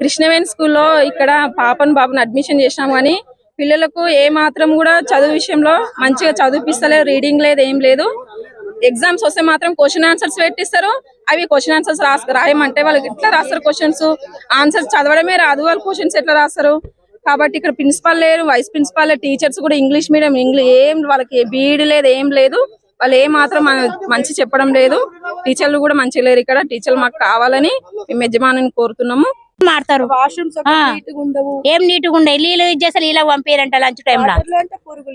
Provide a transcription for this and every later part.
కృష్ణవేణి స్కూల్లో ఇక్కడ పాపను బాబును అడ్మిషన్ చేసినాం కానీ పిల్లలకు ఏ మాత్రం కూడా చదువు విషయంలో మంచిగా చదివిపిస్తలేదు రీడింగ్ లేదు ఏం లేదు. ఎగ్జామ్స్ వస్తే మాత్రం క్వశ్చన్ ఆన్సర్స్ పెట్టిస్తారు. అవి క్వశ్చన్ ఆన్సర్స్ రాస్ రాయమంటే వాళ్ళకి ఎట్లా రాస్తారు క్వశ్చన్స్ ఆన్సర్స్ చదవడమే రాదు. వాళ్ళు క్వశ్చన్స్ ఎట్లా రాస్తారు? కాబట్టి ఇక్కడ ప్రిన్సిపల్ లేరు వైస్ ప్రిన్సిపల్ టీచర్స్ కూడా ఇంగ్లీష్ మీడియం ఇంగ్లీష్ ఏం వాళ్ళకి బీఈడి లేదు ఏం లేదు. వాళ్ళు ఏ మాత్రం మంచి చెప్పడం లేదు. టీచర్లు కూడా మంచిగా లేరు ఇక్కడ. టీచర్లు మాకు కావాలని మేము యజమానిని కోరుతున్నాము. మాడతారు ఆ. ఏం నీట్గా ఉండే నీళ్ళు ఇచ్చేసి నీళ్ళ పంపియారంట లంచ్ టైంలో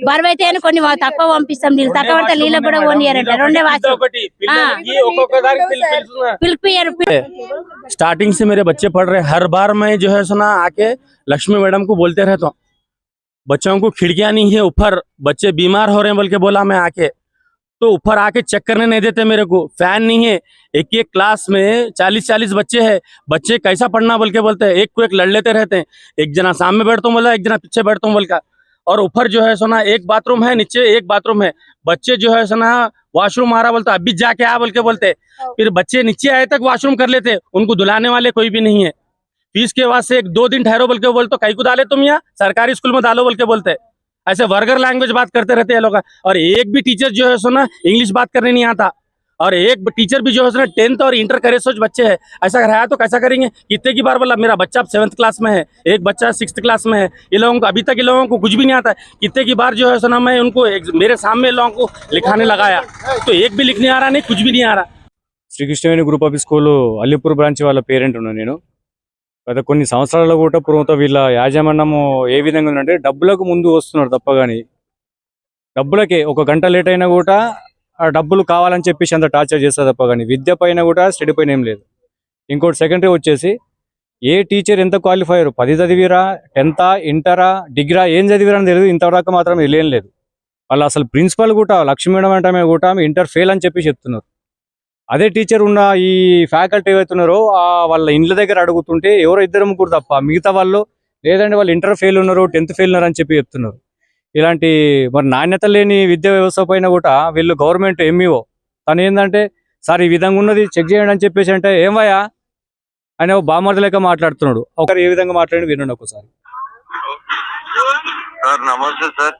బరువు అయితే అని కొన్ని వా- తక్కువ పంపిస్తాం నీళ్ళు తక్కువ పడితే నీళ్ళకి కూడా పోనీయారంట రెండే వాచ్ ఒకటి పిల్లలకి ఒక్కొక్కదానికి పిలు- పిలుస్తున్నా. పిలిపియ్యారు स्टार्टिंग से मेरे बच्चे पढ़ रहे हैं हर बार मैं जो है सुना आके लक्ष्मी मैडम को बोलते रहता हूँ बच्चों को खिड़कियां नहीं है ऊपर बच्चे बीमार हो रहे हैं बोल के बोला मैं आके तो ऊपर आके चेक करने नहीं देते मेरे को। फ़ैन नहीं है। एक एक क्लास में चालीस चालीस बच्चे हैं। बच्चे कैसा पढ़ना बोल के बोलते हैं। एक को एक लड़ लेते रहते हैं। एक जना सामने बैठता हूँ बोला एक जना पीछे बैठता हूँ बोल का। और ऊपर जो है सोना एक बाथरूम है नीचे एक बाथरूम है। बच्चे जो है सोना वॉशरूम आ रहा बोलता अभी जाके आ बोल के बोलते फिर बच्चे नीचे आए तक वॉशरूम कर लेते उनको दुलाने वाले कोई भी नहीं है। फ़ीस के से एक दो दिन ठहरो बोल के बोलते कहीं को डाले तुम यहाँ? सरकारी स्कूल में डालो बोल के बोलते ऐसे वर्गर लैंग्वेज बात करते रहते हैं ये लोग और एक भी टीचर जो है सुना इंग्लिश बात करने नहीं आता और एक टीचर भी जो है सुना टेंथ और इंटर करे सोच बच्चे है ऐसा रहा तो कैसा करेंगे कितने की बार बोला मेरा बच्चा सेवन्थ क्लास में है एक बच्चा सिक्स क्लास में है ये लोगों को अभी तक ये लोगों को कुछ भी नहीं आता है कितने की बार जो है सुना मैं उनको एक- मेरे सामने लोगों को लिखाने लगाया तो एक भी लिखने आ रहा नहीं कुछ भी नहीं आ रहा Sri Krishnaveni group of school Allipur branch వాళ్ళ పేరెంట్ ఉన్నాను నేను గత కొన్ని సంవత్సరాల కూడా పూర్వంతో వీళ్ళ యాజమాన్యము ఏ విధంగా ఉందంటే డబ్బులకు ముందు వస్తున్నారు తప్ప కానీ డబ్బులకే ఒక గంట లేట్ అయినా కూడా ఆ డబ్బులు కావాలని చెప్పేసి అంత టార్చర్ చేస్తారు తప్ప కానీ విద్య పైన కూడా స్టడీ పైన ఏం లేదు. ఇంకోటి సెకండరీ వచ్చేసి ఏ టీచర్ ఎంత క్వాలిఫైర్ పది చదివిరా? టెన్తా? ఇంటరా? డిగ్రీ? ఏం చదివిరా అని తెలియదు ఇంతవరకు మాత్రం తెలియలేదు వాళ్ళు అసలు ప్రిన్సిపల్ కూడా లక్ష్మీ మేడం అంటే కూడా ఇంటర్ ఫెయిల్ అని చెప్పి చెప్తున్నారు. అదే టీచర్ ఉన్న ఈ ఫ్యాకల్టీ ఏవైతున్నారో వాళ్ళ ఇండ్ల దగ్గర అడుగుతుంటే ఎవరో ఇద్దరు ముగ్గురు తప్ప మిగతా వాళ్ళు లేదంటే వాళ్ళు ఇంటర్ ఫెయిల్ ఉన్నారు టెన్త్ ఫెయిల్ ఉన్నారు అని చెప్పి చెప్తున్నారు. ఇలాంటి మరి నాణ్యత లేని విద్యా వ్యవస్థ పైన కూడా వీళ్ళు గవర్నమెంట్ ఎంఈఓ తను ఏంటంటే సార్ ఈ విధంగా ఉన్నది చెక్ చేయండి అని చెప్పేసి అంటే ఏమయ్యా ఆయన బామర్ది లెక్క మాట్లాడుతున్నాడు. ఒకరు ఏ విధంగా మాట్లాడి వినండి ఒకసారి. సార్ నమస్తే సార్.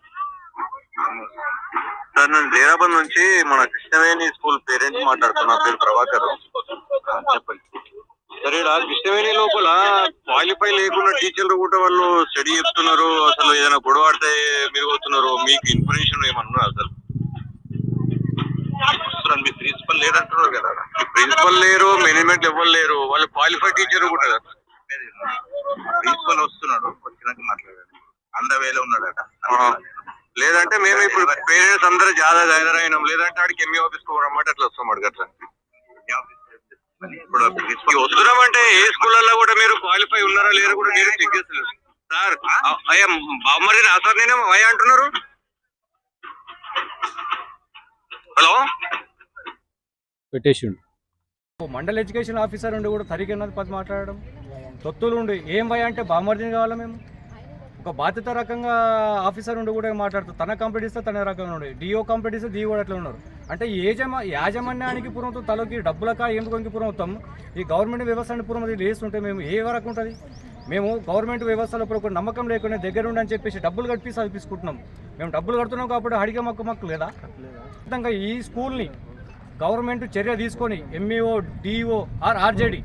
సార్ నేను జైరాబాద్ నుంచి మన కృష్ణవేణి స్కూల్ పేరెంట్ మాట్లాడుతున్నా పేరు ప్రభాకర్. చెప్పండి. సరే రా కృష్ణవేణి లోపల క్వాలిఫై లేకుండా టీచర్లు కూడా వాళ్ళు స్టడీ చెప్తున్నారు అసలు ఏదైనా గొడవ ఆడితే మీరు పోతున్నారు మీకు ఇన్ఫర్మేషన్ ఏమన్నా అసలు? మీ ప్రిన్సిపల్ లేదంటున్నారు కదా. ప్రిన్సిపల్ లేరు మేనేజ్మెంట్ ఎవరు లేరు వాళ్ళు క్వాలిఫైడ్ టీచర్ కూడా ప్రిన్సిపల్ వస్తున్నాడు వచ్చినాక మాట్లాడారు అంద వేలో ఉన్నాడట లేదంటే మేము ఇప్పుడు పేరెంట్స్ అందరూ జాదా గైదర్ అయినాం. లేదంటే ఆడికి ఎంఈ ఆఫీస్కు రమ్మంటే అట్లా వస్తాం అడిగి అట్లా. ఇప్పుడు ప్రిన్సిపల్ వస్తున్నామంటే ఏ స్కూళ్ళల్లో కూడా మీరు క్వాలిఫై ఉన్నారా లేరు కూడా మీరు చెక్ సార్ అయ్యా మరి నా సార్ నేనే అయ్యా అంటున్నారు. హలో? పెట్టేసిండు. మండల్ ఎడ్యుకేషన్ ఆఫీసర్ ఉండి కూడా తరిగినది పది మాట్లాడడం. తొత్తులు ఉండి ఏం భయ అంటే బామర్దిని కావాలా మేము? ఒక బాధ్యత రకంగా ఆఫీసర్ ఉండి కూడా మాట్లాడుతారు తన కంప్లీట్ ఇస్తే తన రకంగా ఉండే. డిఓ కంప్లీట్ ఇస్తే డిఓ కూడా అట్లా ఉన్నారు. అంటే ఏజమా యాజమాన్యానికి పూర్వం తలకి డబ్బులక ఎందుకు అవుతాం ఈ గవర్నమెంట్ వ్యవస్థని పూర్వం అది లేస్తుంటే మేము ఏ వరకు ఉంటుంది? మేము గవర్నమెంట్ వ్యవస్థలో ఇప్పుడు ఒక నమ్మకం లేకుండా దగ్గర ఉండి అని చెప్పేసి డబ్బులు కట్టిసి చదివించుకుంటున్నాం మేము డబ్బులు కడుతున్నాం కాబట్టి అడిగే మక్కు మక్కు లేదా? ఖచ్చితంగా ఈ స్కూల్ని గవర్నమెంట్ చర్య తీసుకొని ఎంఈఓ డిఓ ఆర్ ఆర్జేడి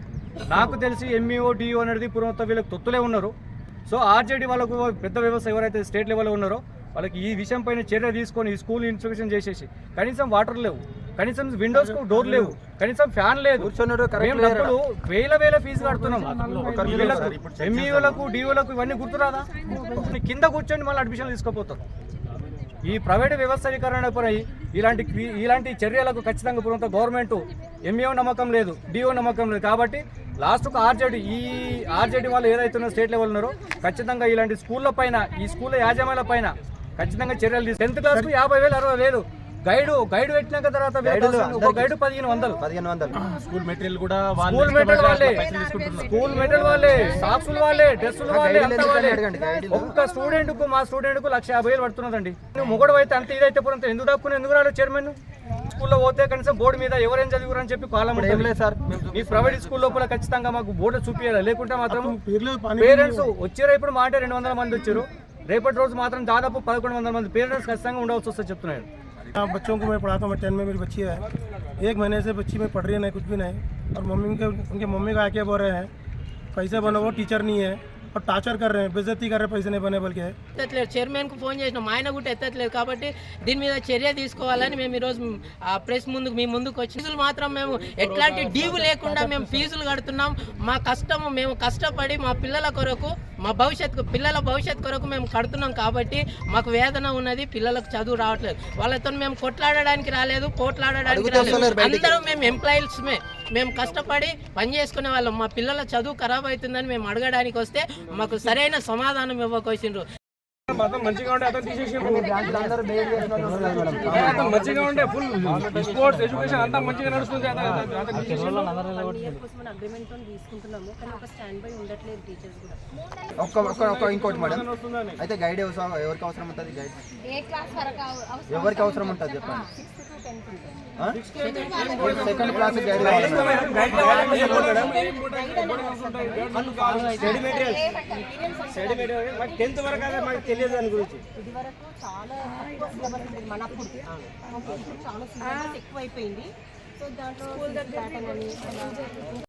నాకు తెలిసి ఎంఈఓ డిఓ అనేది పూర్వంతో వీళ్ళకి తొత్తులే ఉన్నారు. సో ఆర్జేడి వాళ్ళకు పెద్ద వ్యవస్థ ఎవరైతే స్టేట్ లెవెల్లో ఉన్నారో వాళ్ళకి ఈ విషయం పైన చర్య తీసుకొని ఈ స్కూల్ ఇన్స్ట్రక్షన్ చేసేసి కనీసం వాటర్ లేవు కనీసం విండోస్కు డోర్ లేవు కనీసం ఫ్యాన్ లేదు. మేము డబ్బులు వేల వేల ఫీజు కడుతున్నాం. ఎంఈఓలకు డిఓలకు ఇవన్నీ గుర్తురాదా? కింద కూర్చొని మళ్ళీ అడ్మిషన్ తీసుకోపోతారు ఈ ప్రైవేట్ వ్యవస్థీకరణపై ఇలాంటి ఇలాంటి చర్యలకు ఖచ్చితంగా పూర్వంతో గవర్నమెంట్ ఎంఏఓ నమ్మకం లేదు డిఓ నమ్మకం లేదు. కాబట్టి లాస్ట్కు ఆర్జేడి ఈ ఆర్జేడి వాళ్ళు ఏదైతే స్టేట్ లెవెల్ ఉన్నారో ఖచ్చితంగా ఇలాంటి స్కూళ్ళ పైన ఈ స్కూళ్ళ యాజమాన్యాల పైన ఖచ్చితంగా చర్యలు తీసుకు టెన్త్ క్లాస్కు యాభై వేలు అరవై వేలు. గైడ్ గైడ్ పెట్టినాక తర్వాత ఒక గైడ్ పదిహేను వందలు. పదిహేను వందలు. స్కూల్ మెటీరియల్ కూడా స్కూల్ మెటీరియల్ వాళ్ళే. స్కూల్ మెటీరియల్ వాళ్ళే. సాక్సులు వాళ్ళే డ్రెస్సులు వాళ్ళే. ఒక్క స్టూడెంట్కు మా స్టూడెంట్కు లక్ష యాభై వేలు పడుతున్నదండి. నువ్వు మొగడు అయితే అంత ఇదైతే పూరంత ఎందుకు దాక్కుని ఎందుకు రాడు చైర్మన్? స్కూల్లో పోతే కనీసం బోర్డు మీద ఎవరేం చదివారు అని చెప్పి కాలం ఏం లేదు సార్ మీ ప్రైవేట్ స్కూల్ లోపల ఖచ్చితంగా మాకు బోర్డు చూపించాలి లేకుంటే మాత్రం పేరెంట్స్ వచ్చారు ఇప్పుడు మాట రెండు వందల మంది వచ్చారు రేపటి రోజు మాత్రం దాదాపు పదకొండు వందల మంది పేరెంట్స్ ఖచ్చితంగా ఉండవలసి వస్తుంది చెప్తున్నాడు हाँ बच्चों को मैं पढ़ाता हूँ टेन में मेरी बच्ची है एक महीने से बच्ची में पढ़ रही है नहीं कुछ भी नहीं और मम्मी के उनके मम्मी का आके बोल रहे हैं कैसे बनो वो टीचर नहीं है और टार्चर कर रहे हैं बेइज्जती कर रहे हैं पैसे नहीं बने बल्कि ఎత్తట్లేదు చైర్మన్ కు ఫోన్ చేసినాం ఆయన కూడా ఎత్తట్లేదు కాబట్టి దీని మీద చర్య తీసుకోవాలని మేము ఈరోజు ఆ ప్రెస్ ముందుకు మీ ముందుకు వచ్చి ఫీజులు మాత్రం మేము ఎట్లాంటి డీవు లేకుండా మేము ఫీజులు కడుతున్నాం మా కష్టము మేము కష్టపడి మా పిల్లల కొరకు మా భవిష్యత్తు పిల్లల భవిష్యత్తు కొరకు మేము కడుతున్నాం కాబట్టి మాకు వేదన ఉన్నది పిల్లలకు చదువు రావట్లేదు. వాళ్ళతో మేము కొట్లాడడానికి రాలేదు పోట్లాడడానికి రాలేదు. అందరూ మేము ఎంప్లాయీస్మే. మేము కష్టపడి పని చేసుకునే వాళ్ళం. మా పిల్లల చదువు ఖరాబ్ అవుతుందని మేము అడగడానికి వస్తే మాకు సరైన సమాధానం ఇవ్వకొచ్చిండ్రు. మొత్తం మంచిగా ఉండే అతను తీసేసిండ్రు అతను మంచిగా ఉండే ఫుల్ స్పోర్ట్స్ ఎడ్యుకేషన్ అంతా మంచిగా నడుస్తుంది అతను- అతను- అతను. ఒక్క ఒక్క ఒక్క ఇంకోటి మేడం అయితే గైడ్ అవసరం ఎవరికి అవసరం ఉంటుంది గైడ్ ఎవరికి అవసరం ఉంటుంది చెప్పండి? Second class guide. టెన్త్ వరకు మాకు తెలియదు దాని గురించి. ఇదివరకు చాలా సిలబస్ ఉండేది మనప్పుడు ఓకే ఇప్పుడు చాలా సిలబస్ ఎక్కువైపోయింది. సో దాంట్లో ప్యాటర్న్ అని